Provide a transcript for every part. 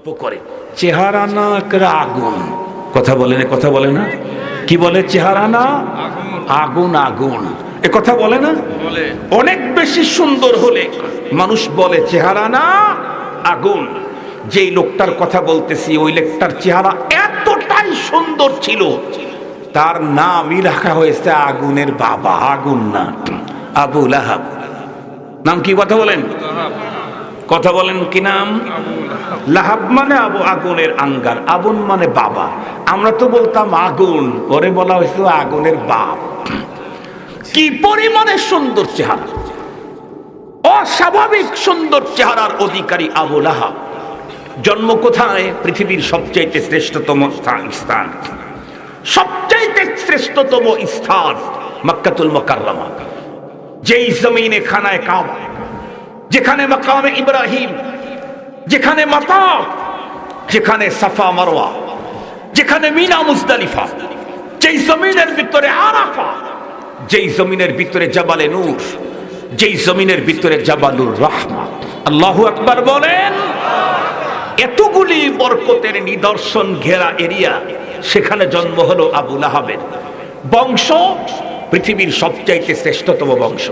গল্প করে। চেহারা না আগুন। কথা বলে না কথা বলে না? কি বলে চেহারা না? আগুন আগুন। এ কথা বলে না? বলে। অনেক বেশি সুন্দর হলে মানুষ বলে চেহারা না আগুন। যেই লোকটার কথা বলতেছি ওই লোকটার চেহারা এতটাই সুন্দর ছিল। তার নামই রাখা হয়েছে আগুনের বাবা আগুন না। আবু লাহাব। নাম কি কথা বলেন? কথা বলেন কি নাম? লাহাব মানে আবু আগুনের আঙ্গার, আগুন মানে বাবা। আমরা তো বলতাম আগুন ওরে বলা হয়েছিল আগুনের বাপ। কি পরিমাণে সুন্দর চেহারা। অস্বাভাবিক সুন্দর চেহারার অধিকারী আবু লাহাব। জন্ম কোথায়? পৃথিবীর সবচাইতে শ্রেষ্ঠতম স্থান। সবচাইতে শ্রেষ্ঠতম স্থান মক্কাতুল মোকাররমা। যেই জমিনে খানায় কাবা। যেখানে মাকামে ইব্রাহিম, যেখানে মাতাব যেখানে সাফা মারোয়া যেখানে মিনা, মুজদালিফা, যেই জমিনের ভিতরে আরাফা, যেই জমিনের ভিতরে জাবালে নূর, যেই জমিনের ভিতরে জাবালুর রহমা। আল্লাহু আকবার বলেন, এতগুলি বরকতের নিদর্শন ঘেরা এরিয়া সেখানে জন্ম হলো আবু লাহাবের বংশ, পৃথিবীর সবচাইতে শ্রেষ্ঠতম বংশ।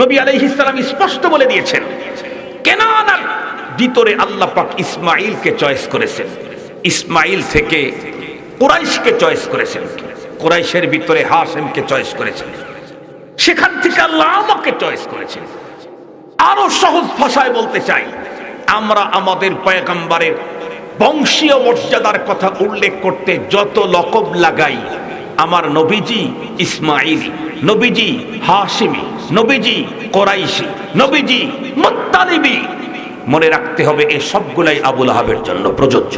নবী আলাইহিস সালাম স্পষ্ট বলে দিয়েছেন কেনানার ভিতরে আল্লাহ পাক ইসমাইলকে চয়েস করেছেন। ইসমাইল থেকে কুরাইশকে চয়েস করেছেন। কোরাইশের ভিতরে হাসেমকে চয়েস করেছেন। সেখান থেকে আল্লাহ আমাকে চয়েস করেছেন। আরও সহজ ভাষায় বলতে চাই, আমরা আমাদের পয়গম্বরের বংশীয় মর্যাদার কথা উল্লেখ করতে যত লকব লাগাই, আমার নবীজি ইসমাইলি নবীজি হাসিমি নবীজি কোরাইশি, নবীজি মুত্তালিবি। মনে রাখতে হবে এই সবগুলাই আবুল আহাবের জন্য প্রযোজ্য।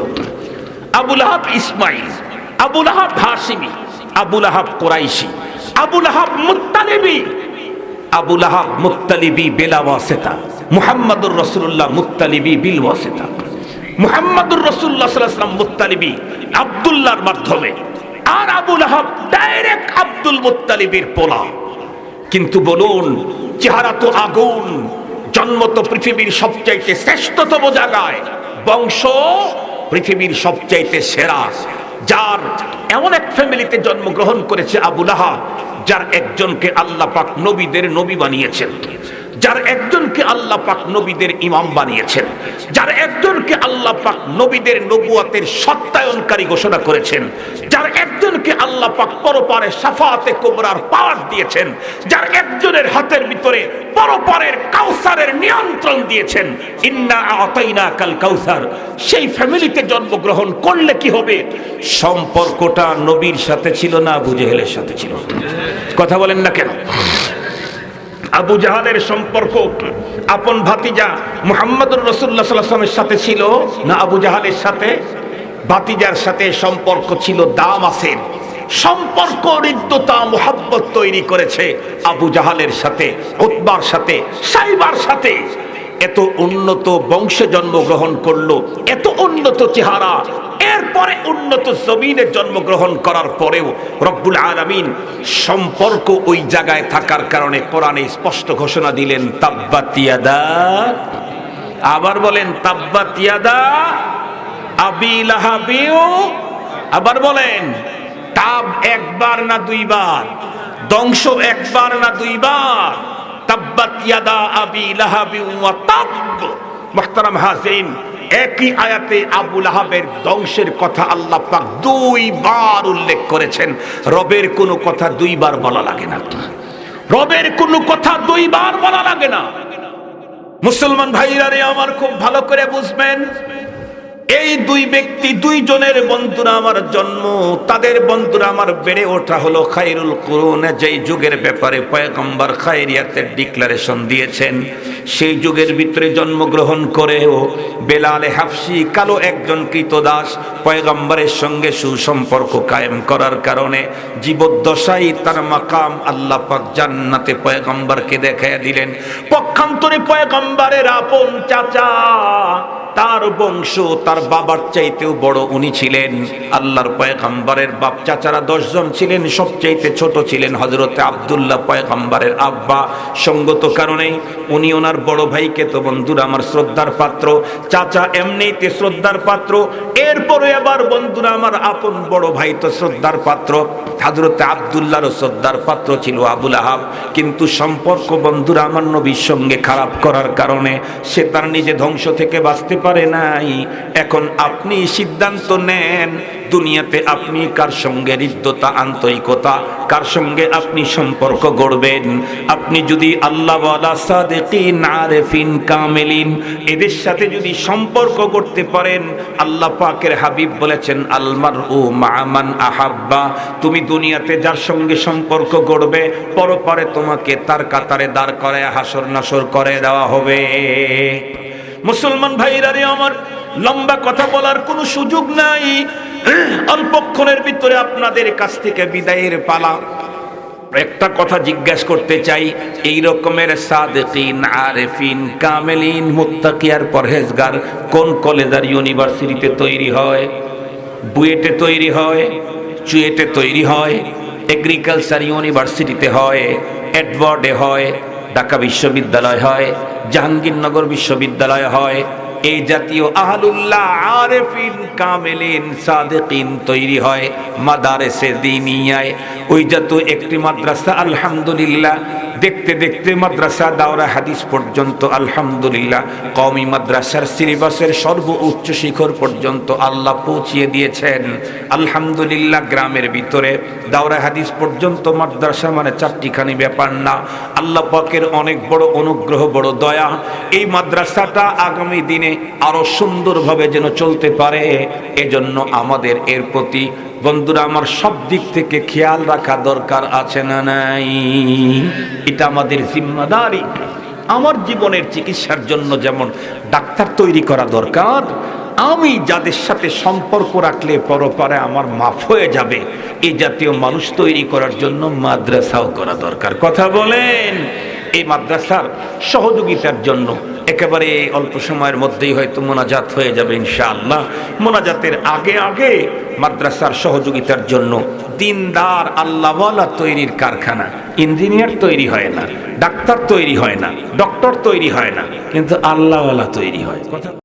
আবুল আহাব ইসমাইল, আবুল আহাব হাসিমি আবুল আহাব কোরাইশি, আবুল আহাব মুত্তালিবি। আবুল আহাব মুত্তালিবি বেলা ওয়াসেতা, মুহাম্মাদুর রসুল্লাহ মুত্তালিবি বিল ওয়াসেতা। মুহাম্মাদুর রসুল্লাহ সাল্লাম মুত্তালিবি আব্দুল্লাহর মাধ্যমে আর আবুল আহাব ডাইরেক্ট আব্দুল মুত্তালিবির পোলা কিন্তু বলুন, চেহারা তো আগুন। জন্ম তো পৃথিবীর সবচাইতে শ্রেষ্ঠতম জায়গায়। বংশ পৃথিবীর সবচাইতে সেরা। যার এমন এক ফ্যামিলিতে জন্মগ্রহণ করেছে আবুল আহাব, যার একজনকে আল্লাহ পাক নবীদের নবী বানিয়েছেন। যার একজনকে আল্লাহ পাক নবীদের ইমাম বানিয়েছেন, যার একজনকে আল্লাহ পাক নবীদের নবুয়াতের সত্যায়নকারী ঘোষণা করেছেন, যার একজনকে আল্লাহ পাক পরপারে সাফাতে কোবরার পাওয়ার দিয়েছেন, যার একজনের হাতের ভিতরে পরপারের কাউসারের নিয়ন্ত্রণ দিয়েছেন। ইন্না আতাইনা কাল কাউসার, সেই ফ্যামিলিতে জন্মগ্রহণ করলে কি হবে? সম্পর্কটা নবীর সাথে ছিল না আবু জেহেলের সাথে ছিল। কথা বলেন না কেন? আবু জাহালের সম্পর্ক আপন ভাতিজা মোহাম্মদ রসুল্লাহ সাল্লামের সাথে ছিল না আবু জাহালের সাথে? ভাতিজার সাথে সম্পর্ক ছিল দামাসের সম্পর্ক রিদ্ধতা মোহাব্বত তৈরি করেছে আবু জাহালের সাথে, উতবার সাথে, সাইবার সাথে। এত উন্নত বংশে জন্মগ্রহণ করল, এত উন্নত চেহারা, এরপরে উন্নত জমিনে জন্মগ্রহণ করার পরেও রব্বুল আলামিন সম্পর্ক ওই জায়গায় থাকার কারণে কোরআনে স্পষ্ট ঘোষণা দিলেন তাব্বাতিয়াদা আবার বলেন তাব্বাতিয়াদা আবি লাহাবিও আবার বলেন, তাব একবার না দুইবার, ধ্বংস একবার না দুইবার। তাব্বাত ইয়াদা আবি লাহাবি ওয়া তাব মুহতারাম হাজিরিন, একই আয়াতে আবু লাহাবের ধ্বংসের কথা আল্লাহ পাক দুইবার উল্লেখ করেছেন। রবের কোনো কথা দুইবার বলা লাগে না। রবের কোনো কথা দুইবার বলা লাগে না। মুসলমান ভাইরা রে, আমার খুব ভালো করে বুঝবেন। এই দুই ব্যক্তি, দুইজনের বন্ধুরা আমার জন্ম, তাদের বন্ধুরা আমার বেড়ে ওঠা হলো খাইরুল করুনে, যেই যুগের ব্যাপারে পয়গম্বর খায়রিয়াতের ডিক্লারেশন দিয়েছেন। সেই যুগের ভিতরে জন্মগ্রহণ করেও বেলালে হাফসি কালো একজন কৃতদাস পয়গম্বরের সঙ্গে সুসম্পর্ক কায়েম করার কারণে জীবদ্দশাই তার মাকাম আল্লাহ পাক জান্নাতে পয়গম্বরকে দেখাইয়া দিলেন। পক্ষান্তরে পয়গম্বরের আপন চাচা তার বংশ, তার বাবার চাইতেও বড় উনি ছিলেন। আল্লাহর পয়গম্বরের বাপ চাচারা দশজন ছিলেন, সবচাইতে ছোট ছিলেন হজরতে আবদুল্লাহ পয়গম্বরের আব্বা। সঙ্গত কারণে উনি ওনার বড় ভাইকে তো বন্ধুরা আমার শ্রদ্ধার পাত্র, চাচা এমনিতে শ্রদ্ধার পাত্র, এরপরে আবার বন্ধুরা আমার আপন বড় ভাই তো শ্রদ্ধার পাত্র। হজরতে আবদুল্লাহর সর্দার পাত্র ছিল আবুল আহাব। কিন্তু সম্পর্ক বন্ধুরা আমার নবীর সঙ্গে খারাপ করার কারণে সে তার নিজে ধ্বংস থেকে বাঁচতে পারে নাই। এখন আপনি সিদ্ধান্ত নেন দুনিয়াতে আপনি কার সঙ্গে হৃদ্যতা আন্তরিকতা, কার সঙ্গে আপনি সম্পর্ক গড়বেন? আপনি যদি আল্লাহ কামেলিন, এদের সাথে যদি সম্পর্ক করতে পারেন, আল্লাহ পাকের হাবিব বলেছেন আলমার ও মামান আহাব্বা, তুমি দুনিয়াতে যার সঙ্গে সম্পর্ক গড়বে, পরপরে তোমাকে তার কাতারে দাঁড় করে হাসর নাসর করে দেওয়া হবে। মুসলমান ভাইরা রে আমার, লম্বা কথা বলার কোনো সুযোগ নাই। অল্পক্ষণের ভিতরে আপনাদের কাছ থেকে বিদায়ের পালা। একটা কথা জিজ্ঞেস করতে চাই, এই রকমের সাদেকিন, আরেফিন, কামেলিন মুত্তাকিয়ার পরহেজগার কোন কলেজ আর ইউনিভার্সিটিতে তৈরি হয়? বুয়েটে তৈরি হয়? চুয়েটে তৈরি হয়? এগ্রিকালচার ইউনিভার্সিটিতে হয়? এডওয়ার্ডে হয়? ঢাকা বিশ্ববিদ্যালয় হয়? জাহাঙ্গীরনগর বিশ্ববিদ্যালয় হয়? এই জাতীয় আহলুল্লাহ আরেফিন, কামেলিন, সাদেকিন তৈরি হয় মাদারেসে দিনিয়ায়। ওই জাতীয় একটি মাদ্রাসা, আলহামদুলিল্লাহ দেখতে দেখতে মাদ্রাসা দাওরা হাদিস পর্যন্ত, আলহামদুলিল্লাহ কমি মাদ্রাসার সিলেবাসের সর্ব উচ্চ শিখর পর্যন্ত আল্লাহ পৌঁছিয়ে দিয়েছেন। আলহামদুলিল্লাহ, গ্রামের ভিতরে দাওরা হাদিস পর্যন্ত, মাদ্রাসা মানে চারটিখানি ব্যাপার না। আল্লাহ পাকের অনেক বড় অনুগ্রহ, বড় দয়া, এই মাদ্রাসাটা আগামী দিনে আরও সুন্দরভাবে যেন চলতে পারে। এজন্য আমাদের এর প্রতি বন্ধুরা, আমার সব দিক থেকে খেয়াল রাখা দরকার আছে না নাই? এটা আমাদের জিম্মাদারি। আমার জীবনের চিকিৎসার জন্য যেমন ডাক্তার তৈরি করা দরকার, আমি যাদের সাথে সম্পর্ক রাখলে পরপারে আমার মাফ হয়ে যাবে। এই জাতীয় মানুষ তৈরি করার জন্য মাদ্রাসাও করা দরকার। কথা বলেন, এই মাদ্রাসার সহযোগিতার জন্য একেবারে অল্প সময়ের মধ্যেই হয়তো মোনাজাত হয়ে যাবে ইনশাআল্লাহ। মোনাজাতের আগে আগে মাদ্রাসার সহযোগিতার জন্য দিনদার আল্লাহওয়ালা তৈরির কারখানা। ইঞ্জিনিয়ার তৈরি হয় না, ডাক্তার তৈরি হয় না, ডক্টর তৈরি হয় না, কিন্তু আল্লাহওয়ালা তৈরি হয়। কথা